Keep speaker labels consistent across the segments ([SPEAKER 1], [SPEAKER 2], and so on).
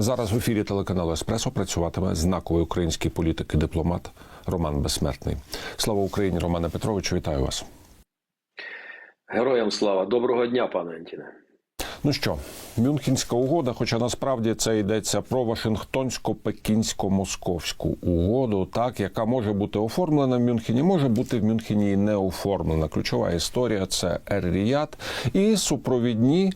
[SPEAKER 1] Зараз в ефірі телеканалу Еспресо працюватиме знаковий український політик і дипломат Роман Безсмертний. Слава Україні, Романе Петровичу, вітаю вас.
[SPEAKER 2] Героям слава, доброго дня, пане Антіне.
[SPEAKER 1] Ну що, Мюнхенська угода, хоча насправді це йдеться про Вашингтонсько-Пекінсько-Московську угоду, так яка може бути оформлена в Мюнхені, може бути в Мюнхені і не оформлена. Ключова історія це Ер-Ріяд і супровідні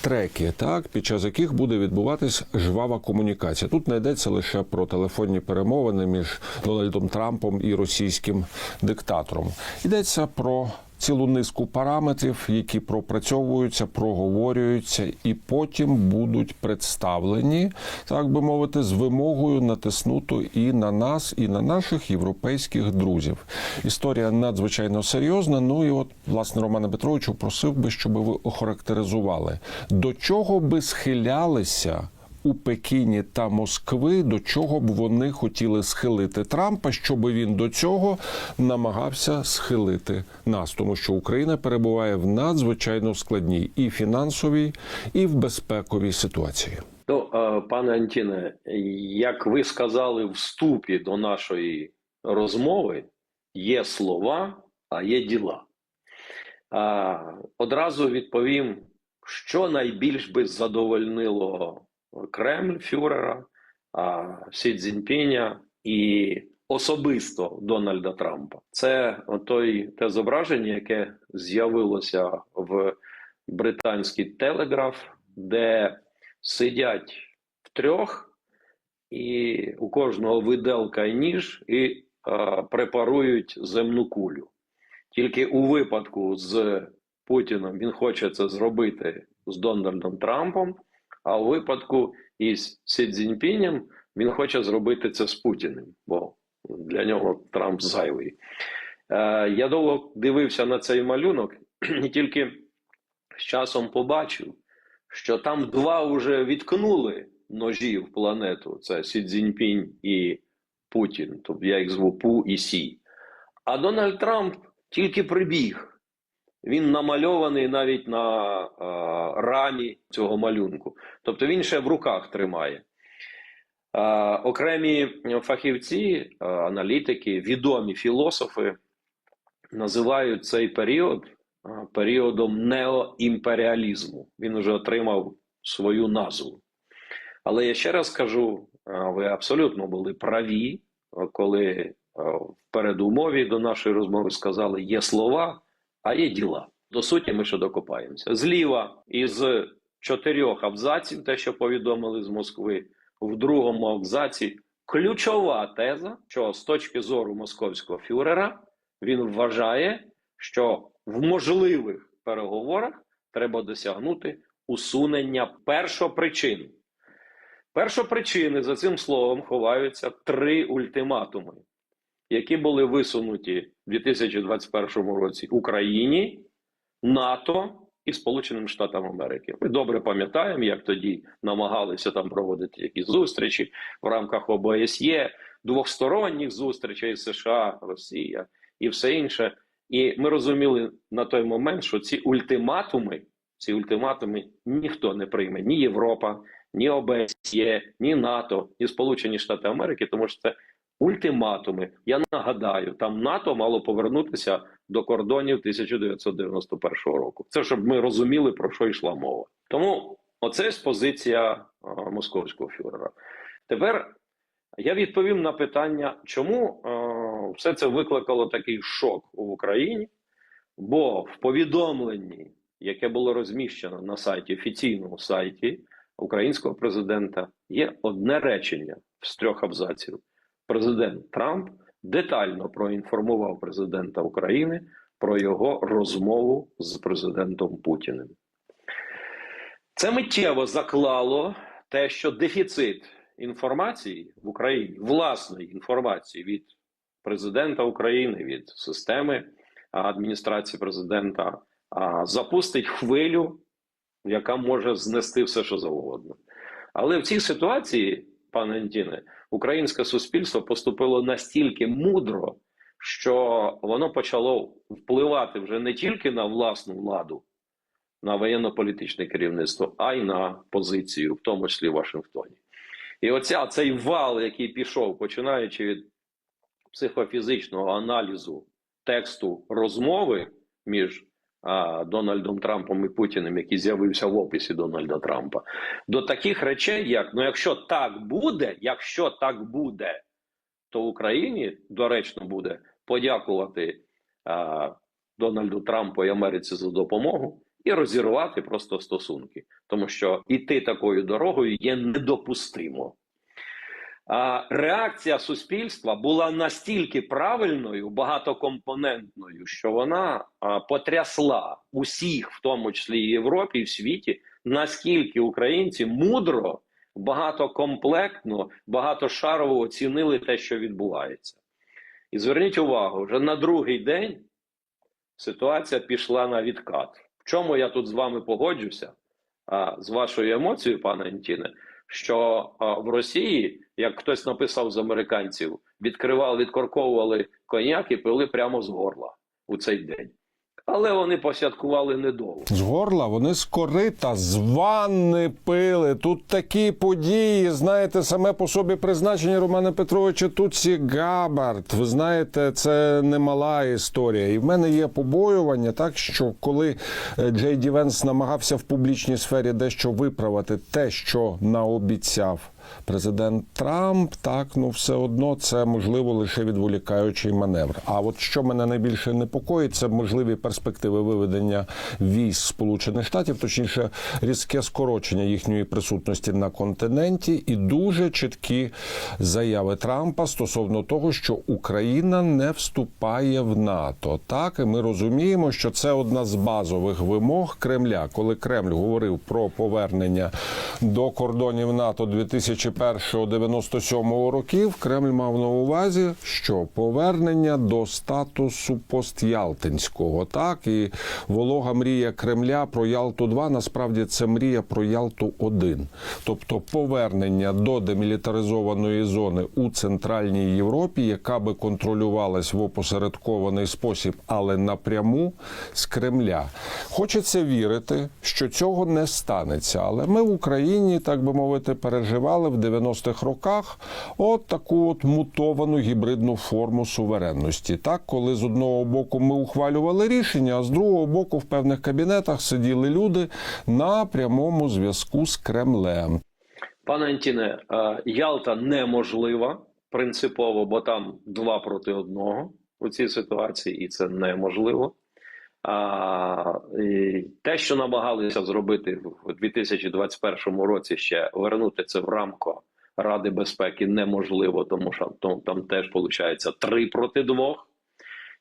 [SPEAKER 1] треки, так під час яких буде відбуватись жвава комунікація. Тут не йдеться лише про телефонні перемовини між Дональдом Трампом і російським диктатором. Йдеться про цілу низку параметрів, які пропрацьовуються, проговорюються, і потім будуть представлені, так би мовити, з вимогою натиснуто і на нас, і на наших європейських друзів. Історія надзвичайно серйозна. Ну і от, власне, Романа Петровичу просив би, щоб ви охарактеризували, до чого би схилялися у Пекіні та Москви, до чого б вони хотіли схилити Трампа, щоб він до цього намагався схилити нас, тому що Україна перебуває в надзвичайно складній і фінансовій, і в безпековій ситуації.
[SPEAKER 2] Ну, е, пане Антіне, як ви сказали в вступі до нашої розмови, є слова, а є діла. Одразу відповім, що найбільш би задовольнило Кремль Фюрера, Сі Цзіньпіня і особисто Дональда Трампа. Це той те зображення, яке з'явилося в британський телеграф, де сидять втрьох, і у кожного виделка і ніж, і е, препарують земну кулю. Тільки у випадку з Путіном він хоче це зробити з Дональдом Трампом, а у випадку із Сі Цзіньпінем він хоче зробити це з Путіним, бо для нього Трамп зайвий. Е, я довго дивився на цей малюнок і тільки з часом побачив, що там два вже відкнули ножі в планету: це Сі Цзіньпінь і Путін. Тобто я їх зву Пу і Сі. А Дональд Трамп тільки прибіг. Він намальований навіть на а, рамі цього малюнку. Тобто він ще в руках тримає. А, окремі фахівці, а, аналітики, відомі філософи називають цей період періодом неоімперіалізму. Він вже отримав свою назву. Але я ще раз кажу: ви абсолютно були праві, коли в передумові до нашої розмови сказали: є слова, а є діла. До суті, ми ще докопаємося. Зліва із чотирьох абзаців, те, що повідомили з Москви, в другому абзаці ключова теза, що з точки зору московського фюрера він вважає, що в можливих переговорах треба досягнути усунення першопричин. Першопричини за цим словом ховаються три ультиматуми, які були висунуті в 2021 році Україні, НАТО і Сполученим Штатам Америки. Ми добре пам'ятаємо, як тоді намагалися там проводити якісь зустрічі в рамках ОБСЄ, двосторонніх зустрічей США, Росія і все інше. І ми розуміли на той момент, що ці ультиматуми, ці ультиматуми ніхто не прийме, ні Європа, ні ОБСЄ, ні НАТО, ні Сполучені Штати Америки, тому що це ультиматуми. Я нагадаю, там НАТО мало повернутися до кордонів 1991 року. Це щоб ми розуміли про що йшла мова. Тому оце ж позиція а, московського фюрера. Тепер я відповім на питання, чому а, все це викликало такий шок в Україні, бо в повідомленні, яке було розміщено на сайті офіційному сайті українського президента, є одне речення з трьох абзаців. Президент Трамп детально проінформував президента України про його розмову з президентом Путіним. Це миттєво заклало те, що дефіцит інформації в Україні, власної інформації від президента України, від системи адміністрації президента, запустить хвилю, яка може знести все, що завгодно. Але в цій ситуації, пане Антіне, українське суспільство поступило настільки мудро, що воно почало впливати вже не тільки на власну владу, на воєнно-політичне керівництво, а й на позицію, в тому числі в Вашингтоні. І оця цей вал, який пішов, починаючи від психофізичного аналізу тексту розмови між Дональдом Трампом і Путіним, який з'явився в описі Дональда Трампа, до таких речей, як ну, якщо так буде, якщо так буде, то Україні доречно буде подякувати а, Дональду Трампу і Америці за допомогу і розірвати просто стосунки, тому що іти такою дорогою є недопустимо. Реакція суспільства була настільки правильною, багатокомпонентною, що вона потрясла усіх, в тому числі і Європі, і в світі, наскільки українці мудро, багатокомплектно, багатошарово оцінили те, що відбувається. І зверніть увагу, вже на другий день ситуація пішла на відкат. В чому я тут з вами погоджуся? А, з вашою емоцією, пане Антіне, що в Росії, як хтось написав з американців, відкривали, відкорковували коньяк і пили прямо з горла у цей день. Але вони посвяткували недовго.
[SPEAKER 1] З горла вони з корита, з ванни пили. Тут такі події. Знаєте, саме по собі призначення Романа Петровича Туці Габард. Ви знаєте, це немала історія. І в мене є побоювання, так що коли е, Джей Ді Венс намагався в публічній сфері дещо виправити те, що наобіцяв. Президент Трамп, так ну все одно це можливо лише відволікаючий маневр. А от що мене найбільше непокоїть, це можливі перспективи виведення військ Сполучених Штатів, точніше, різке скорочення їхньої присутності на континенті, і дуже чіткі заяви Трампа стосовно того, що Україна не вступає в НАТО. Так і ми розуміємо, що це одна з базових вимог Кремля, коли Кремль говорив про повернення до кордонів НАТО 2001-97 років. Кремль мав на увазі, що повернення до статусу постялтинського. Так і волога мрія Кремля про Ялту 2 насправді це мрія про Ялту 1 тобто повернення до демілітаризованої зони у центральній Європі, яка би контролювалась в опосередкований спосіб, але напряму з Кремля. Хочеться вірити, що цього не станеться, але ми в Україні, так би мовити, переживали в 90-х роках от таку от мутовану гібридну форму суверенності. Так, коли з одного боку ми ухвалювали рішення, а з другого боку в певних кабінетах сиділи люди на прямому зв'язку з Кремлем.
[SPEAKER 2] Пане Антіне, е, Ялта неможлива принципово, бо там два проти одного у цій ситуації, і це неможливо. А, і те, що намагалися зробити в 2021 році, ще вернути це в рамку Ради безпеки, неможливо, тому що там, там теж виходить три проти двох.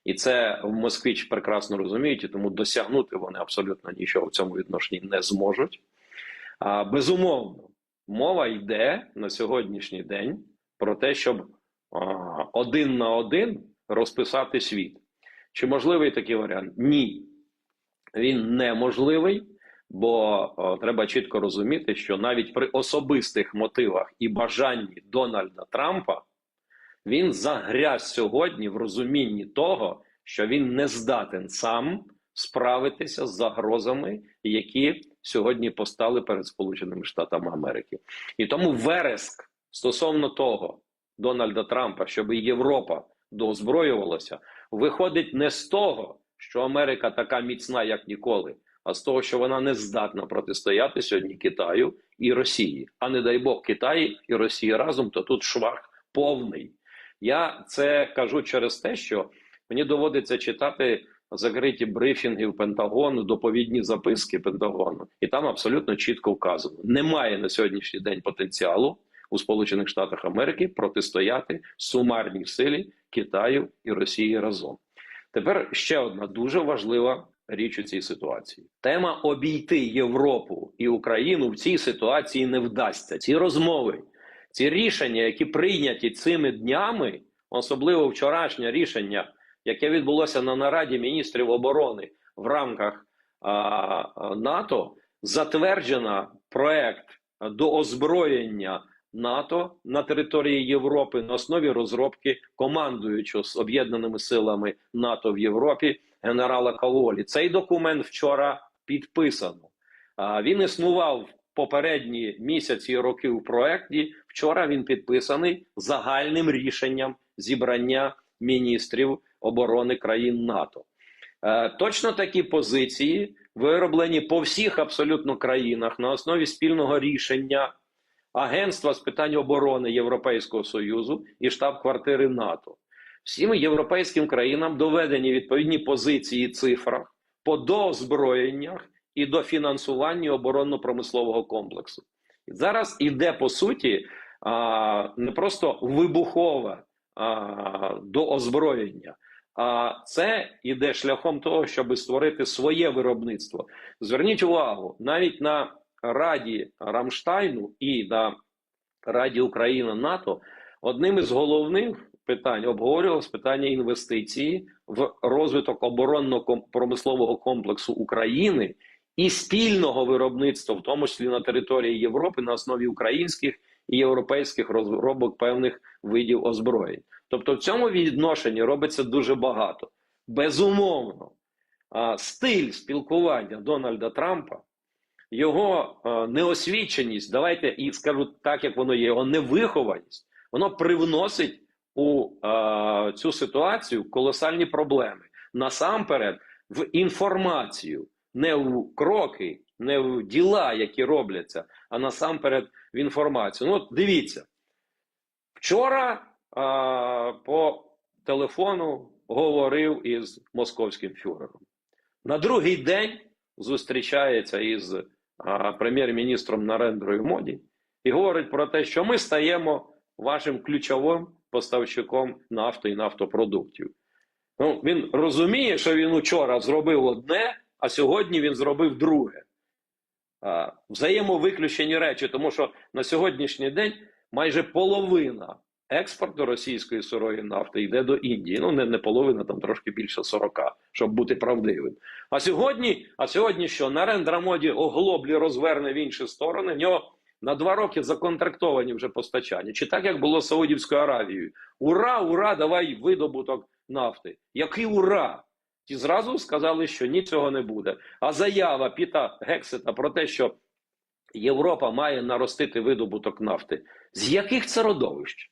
[SPEAKER 2] І це в Москві прекрасно розуміють, і тому досягнути вони абсолютно нічого в цьому відношенні не зможуть. А, безумовно, мова йде на сьогоднішній день про те, щоб а, один на один розписати світ. Чи можливий такий варіант? Ні. Він неможливий, бо о, треба чітко розуміти, що навіть при особистих мотивах і бажанні Дональда Трампа він загряз сьогодні в розумінні того, що він не здатен сам справитися з загрозами, які сьогодні постали перед Сполученими Штатами Америки. І тому вереск стосовно того Дональда Трампа, щоб Європа доозброювалася, виходить не з того, що Америка така міцна, як ніколи, а з того, що вона не здатна протистояти сьогодні Китаю і Росії. А не дай Бог Китаї і Росії разом, то тут швах повний. Я це кажу через те, що мені доводиться читати закриті брифінги в Пентагону, доповідні записки Пентагону, і там абсолютно чітко вказано: немає на сьогоднішній день потенціалу у Сполучених Штатах Америки протистояти сумарній силі Китаю і Росії разом. Тепер ще одна дуже важлива річ у цій ситуації: тема обійти Європу і Україну в цій ситуації не вдасться. Ці розмови, ці рішення, які прийняті цими днями, особливо вчорашнє рішення, яке відбулося на нараді міністрів оборони в рамках а, НАТО, затверджено проект до озброєння НАТО на території Європи на основі розробки командуючого з об'єднаними силами НАТО в Європі генерала Каволі. Цей документ вчора підписано. Він існував попередні місяці і роки у проекті Вчора він підписаний загальним рішенням зібрання міністрів оборони країн НАТО. Е, Точно такі позиції вироблені по всіх абсолютно країнах на основі спільного рішення Агентства з питань оборони Європейського Союзу і штаб-квартири НАТО. Всім європейським країнам доведені відповідні позиції і цифрах по доозброєннях і до фінансування оборонно-промислового комплексу. І зараз іде по суті не просто вибухове а, доозброєння, а це іде шляхом того, щоб створити своє виробництво. Зверніть увагу, навіть на Раді Рамштайну і на Раді Україна НАТО одним із головних питань обговорювалось питання інвестиції в розвиток оборонно-промислового комплексу України і спільного виробництва, в тому числі на території Європи, на основі українських і європейських розробок певних видів озброєнь. Тобто, в цьому відношенні робиться дуже багато. Безумовно, стиль спілкування Дональда Трампа, його а, неосвіченість, давайте і скажу так, як воно є, його невихованість, воно привносить у а, цю ситуацію колосальні проблеми. Насамперед, в інформацію, не в кроки, не в діла, які робляться, а насамперед в інформацію. Ну, от дивіться, вчора а, по телефону говорив із московським фюрером. На другий день зустрічається із прем'єр-міністром Нарендрою Моді і говорить про те, що ми стаємо вашим ключовим поставщиком нафти і нафтопродуктів. Ну, він розуміє, що він учора зробив одне, а сьогодні він зробив друге. Взаємовиключені речі, тому що на сьогоднішній день майже половина експорту російської сирої нафти йде до Індії. Ну, не, не половина, там трошки більше 40, щоб бути правдивим. А сьогодні, а сьогодні що? Нарендра моді оглоблі розверне в інші сторони. В нього на два роки законтрактовані вже постачання. Чи так як було з Саудівською Аравією? Ура, ура, давай видобуток нафти. Який ура! Ті зразу сказали, що ні, цього не буде. А заява Піта Гексета про те, що Європа має наростити видобуток нафти. З яких це родовищ?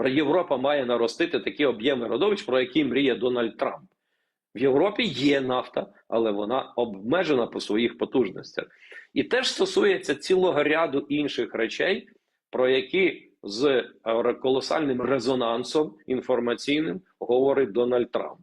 [SPEAKER 2] Європа має наростити такі об'єми родовищ, про які мріє Дональд Трамп. В Європі є нафта, але вона обмежена по своїх потужностях. І теж стосується цілого ряду інших речей, про які з е, колосальним резонансом інформаційним говорить Дональд Трамп.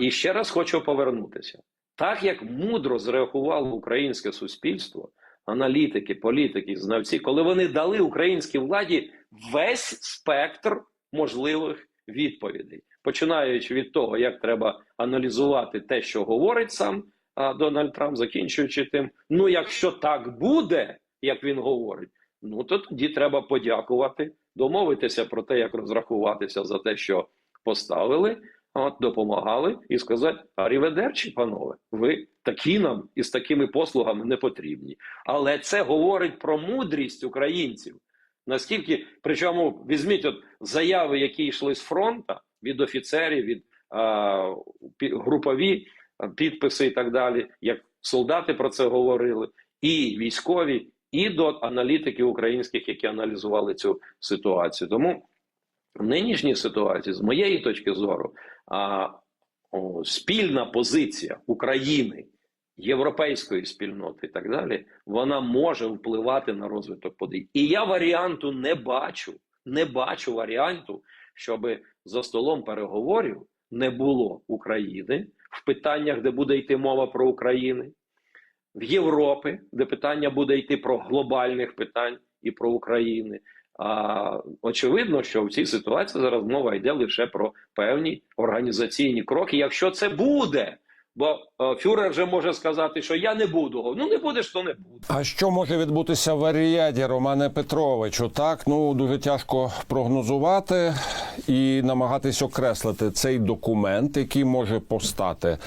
[SPEAKER 2] І ще раз хочу повернутися. Так як мудро зреагувало українське суспільство, аналітики, політики, знавці, коли вони дали українській владі весь спектр можливих відповідей, починаючи від того, як треба аналізувати те, що говорить сам а, Дональд Трамп, закінчуючи тим, ну якщо так буде, як він говорить, ну то тоді треба подякувати, домовитися про те, як розрахуватися за те, що поставили. От допомагали і сказати: Аріведерчі, панове, ви такі нам із такими послугами не потрібні. Але це говорить про мудрість українців. Наскільки, причому візьміть от заяви, які йшли з фронту від офіцерів, від а, групові підписи і так далі, як солдати про це говорили, і військові, і до аналітиків українських, які аналізували цю ситуацію. Тому в нинішній ситуації, з моєї точки зору, а, о, спільна позиція України, європейської спільноти і так далі, вона може впливати на розвиток подій. І я варіанту не бачу, не бачу варіанту, щоб за столом переговорів не було України в питаннях, де буде йти мова про Україну, в Європі, де питання буде йти про глобальних питань і про Україну. А очевидно, що в цій ситуації зараз мова йде лише про певні організаційні кроки, якщо це буде. Бо е, фюрер вже може сказати, що я не буду. Ну не будеш, то не буде.
[SPEAKER 1] А що може відбутися в Аріаді, Романе Петровичу? Так, ну дуже тяжко прогнозувати і намагатись окреслити цей документ, який може постати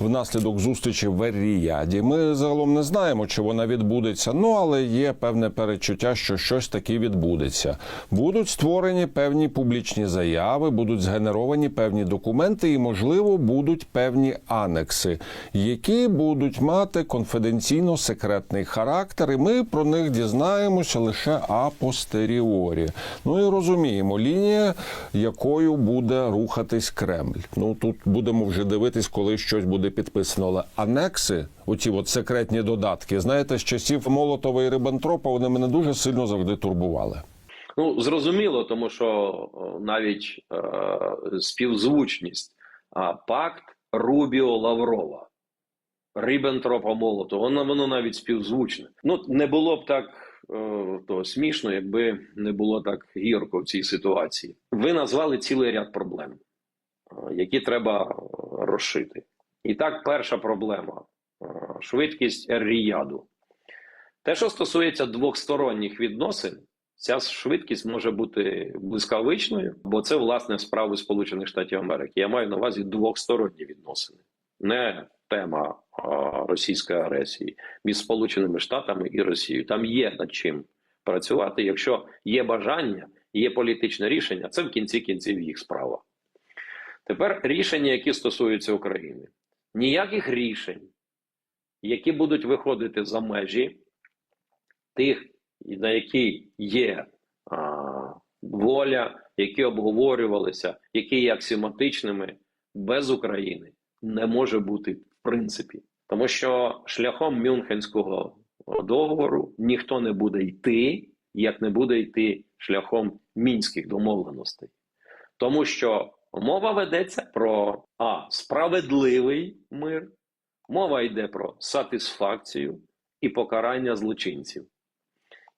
[SPEAKER 1] внаслідок зустрічі в Аріаді. Ми загалом не знаємо, чи вона відбудеться. Ну але є певне перечуття, що щось таке відбудеться. Будуть створені певні публічні заяви, будуть згенеровані певні документи, і можливо будуть певні анекси. Анекси, які будуть мати конфіденційно-секретний характер, і ми про них дізнаємося лише апостеріорі. Ну і розуміємо, лінія, якою буде рухатись Кремль. Ну тут будемо вже дивитись, коли щось буде підписано. Але анекси, оці от секретні додатки, знаєте, з часів Молотова і Риббентропа, вони мене дуже сильно завжди турбували.
[SPEAKER 2] Ну, зрозуміло, тому що навіть е, співзвучність а, пакт Рубіо Лаврова, Ріббентропа Молотова, воно, воно навіть співзвучне. Ну, не було б так е, то смішно, якби не було так гірко в цій ситуації. Ви назвали цілий ряд проблем, е, які треба е, розшити. І так, перша проблема е, швидкість Ер-Ріяду. Те, що стосується двосторонніх відносин, ця швидкість може бути блискавичною, бо це власне справи Сполучених Штатів Америки. Я маю на увазі двосторонні відносини, не тема російської агресії між Сполученими Штатами і Росією. Там є над чим працювати. Якщо є бажання, є політичне рішення, це в кінці кінців їх справа. Тепер рішення, які стосуються України, ніяких рішень, які будуть виходити за межі тих, на які є а, воля, які обговорювалися, які є аксіоматичними без України, не може бути в принципі. Тому що шляхом Мюнхенського договору ніхто не буде йти, як не буде йти шляхом мінських домовленостей. Тому що мова ведеться про а, справедливий мир, мова йде про сатисфакцію і покарання злочинців.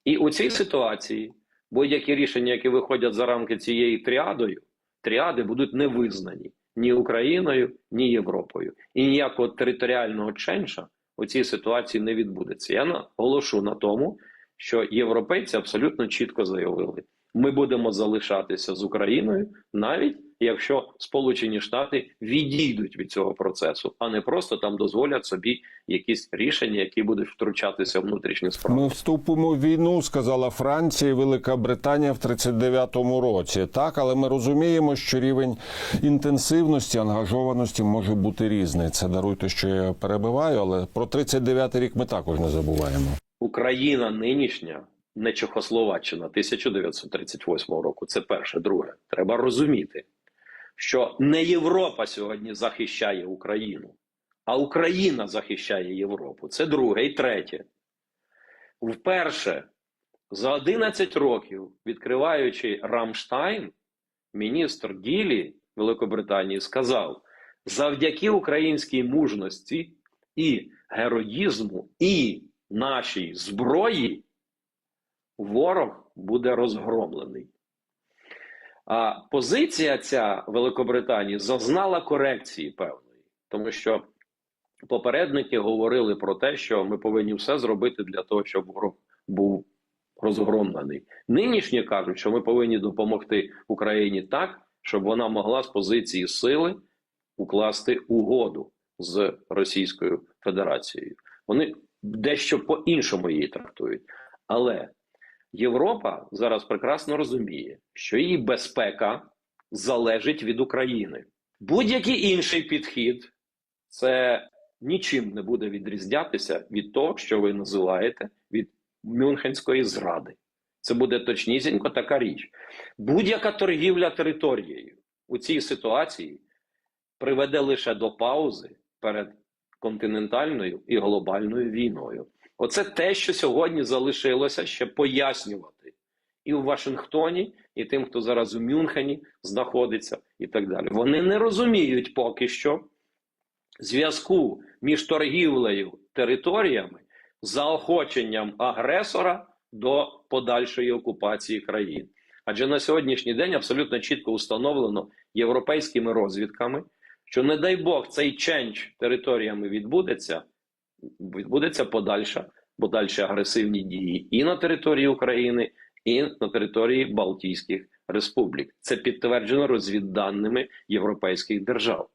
[SPEAKER 2] І у цій ситуації будь-які рішення, які виходять за рамки цієї тріадою, тріади будуть не визнані ні Україною, ні Європою. І ніякого територіального ченша у цій ситуації не відбудеться. Я наголошу на тому, що європейці абсолютно чітко заявили: ми будемо залишатися з Україною, навіть якщо Сполучені Штати відійдуть від цього процесу, а не просто там дозволять собі якісь рішення, які будуть втручатися в внутрішні справи.
[SPEAKER 1] Ми вступимо в війну, сказала Франція і Велика Британія в 39-му році. Так, але ми розуміємо, що рівень інтенсивності, ангажованості може бути різний. Це даруйте, що я перебиваю, але про 39-й рік ми також не забуваємо.
[SPEAKER 2] Україна нинішня, не Чехословаччина 1938 року. Це перше. Друге, треба розуміти, що не Європа сьогодні захищає Україну, а Україна захищає Європу. Це друге і третє. Вперше за 11 років, відкриваючи Рамштайн, міністр Гілі Великобританії сказав: завдяки українській мужності і героїзму, і нашій зброї ворог буде розгромлений. А позиція ця Великобританії зазнала корекції певної, тому що попередники говорили про те, що ми повинні все зробити для того, щоб ворог був розгромлений. Нинішні кажуть, що ми повинні допомогти Україні так, щоб вона могла з позиції сили укласти угоду з Російською Федерацією. Вони дещо по-іншому її трактують. Але Європа зараз прекрасно розуміє, що її безпека залежить від України. Будь-який інший підхід це нічим не буде відрізнятися від того, що ви називаєте від Мюнхенської зради. Це буде точнісінько така річ. Будь-яка торгівля територією у цій ситуації приведе лише до паузи перед континентальною і глобальною війною. Оце те, що сьогодні залишилося ще пояснювати і в Вашингтоні, і тим, хто зараз у Мюнхені знаходиться, і так далі. Вони не розуміють поки що зв'язку між торгівлею територіями, заохоченням агресора до подальшої окупації країн. Адже на сьогоднішній день абсолютно чітко установлено європейськими розвідками, що, не дай Бог, цей ченч територіями відбудеться, відбудеться подальша, подальші агресивні дії і на території України, і на території Балтійських республік. Це підтверджено розвідданими європейських держав.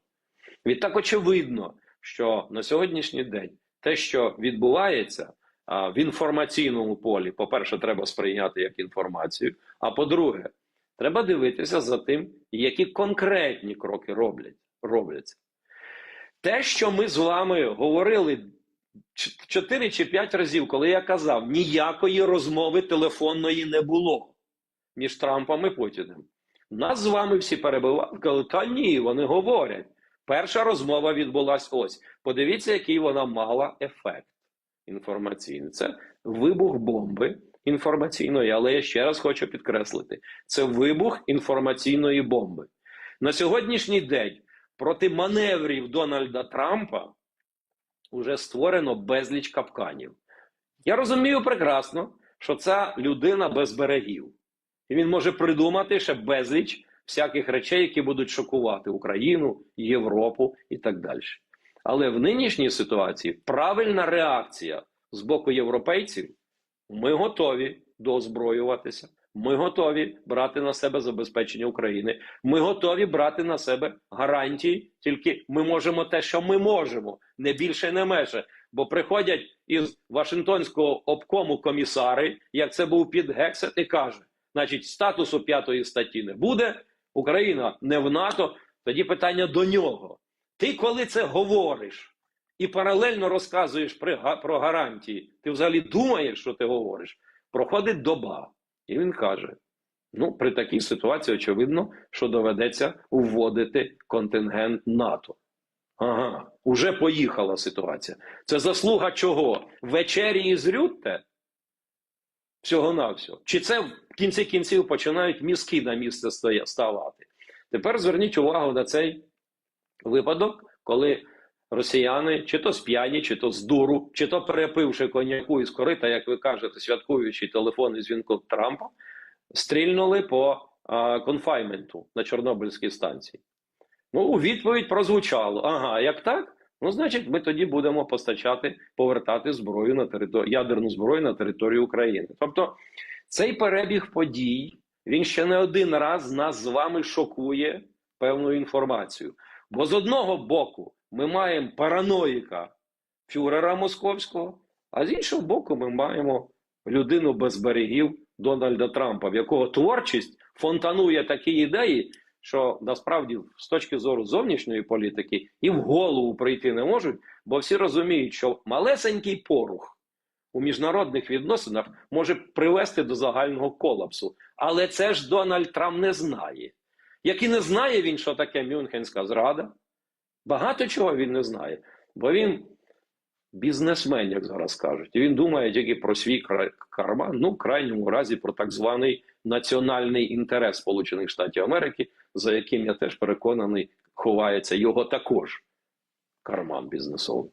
[SPEAKER 2] Відтак очевидно, що на сьогоднішній день те, що відбувається а, в інформаційному полі, по-перше, треба сприйняти як інформацію. А по-друге, треба дивитися за тим, які конкретні кроки роблять, робляться. те, що ми з вами говорили чотири чи п'ять разів, коли я казав, ніякої розмови телефонної не було між Трампом і Путіним. Нас з вами всі перебивали, та ні, вони говорять. Перша розмова відбулась ось. Подивіться, який вона мала ефект інформаційний. Це вибух бомби інформаційної, але я ще раз хочу підкреслити: це вибух інформаційної бомби. На сьогоднішній день проти маневрів Дональда Трампа вже створено безліч капканів. Я розумію прекрасно, що ця людина без берегів. І він може придумати ще безліч всяких речей, які будуть шокувати Україну, Європу і так далі. Але в нинішній ситуації правильна реакція з боку європейців: ми готові доозброюватися, ми готові брати на себе забезпечення України, ми готові брати на себе гарантії, тільки ми можемо те, що ми можемо, не більше, не менше. Бо приходять із Вашингтонського обкому комісари, як це був під Гексет, і каже: значить, статусу п'ятої статті не буде, Україна не в НАТО. Тоді питання до нього. Ти коли це говориш і паралельно розказуєш про гарантії, ти взагалі думаєш, що ти говориш? Проходить доба, і він каже: ну, при такій ситуації, очевидно, що доведеться вводити контингент НАТО. Ага, уже поїхала ситуація. Це заслуга чого? Вечері із Рютте? Всього-навсього. Чи це в кінці кінців починають мізки на місце ставати? Тепер зверніть увагу на цей випадок, коли росіяни, чи то сп'яні, чи то з дуру, чи то перепивши коньяку із корита, як ви кажете, святкуючи телефонний дзвінок Трампа, стрільнули по а, конфайменту на Чорнобильській станції. Ну, у відповідь прозвучало: ага, як так? Ну, значить, ми тоді будемо постачати, повертати зброю на територію, ядерну зброю на територію України. Тобто, цей перебіг подій він ще не один раз нас з вами шокує певною інформацією. Бо з одного боку ми маємо параноїка фюрера московського, а з іншого боку, ми маємо людину без берегів Дональда Трампа, в якого творчість фонтанує такі ідеї, що насправді з точки зору зовнішньої політики і в голову прийти не можуть, бо всі розуміють, що малесенький порух у міжнародних відносинах може привести до загального колапсу. Але це ж Дональд Трамп не знає. Як і не знає він, що таке Мюнхенська зрада, багато чого він не знає, бо він бізнесмен, як зараз кажуть. І він думає тільки про свій карман, ну, в крайньому разі про так званий національний інтерес Сполучених Штатів Америки, за яким я теж переконаний, ховається його також карман бізнесовий.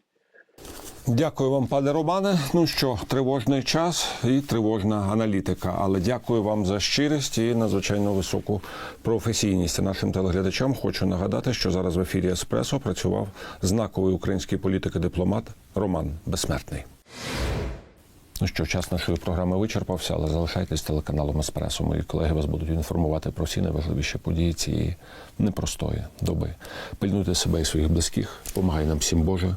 [SPEAKER 1] Дякую вам, пане Романе. Ну що, тривожний час і тривожна аналітика. Але дякую вам за щирість і надзвичайно високу професійність. Нашим телеглядачам хочу нагадати, що зараз в ефірі Еспресо працював знаковий український політик і дипломат Роман Безсмертний. Ну що, час нашої програми вичерпався, але залишайтесь телеканалом Еспресо. Мої колеги вас будуть інформувати про всі найважливіші події цієї непростої доби. Пильнуйте себе і своїх близьких. Помагай нам всім Боже.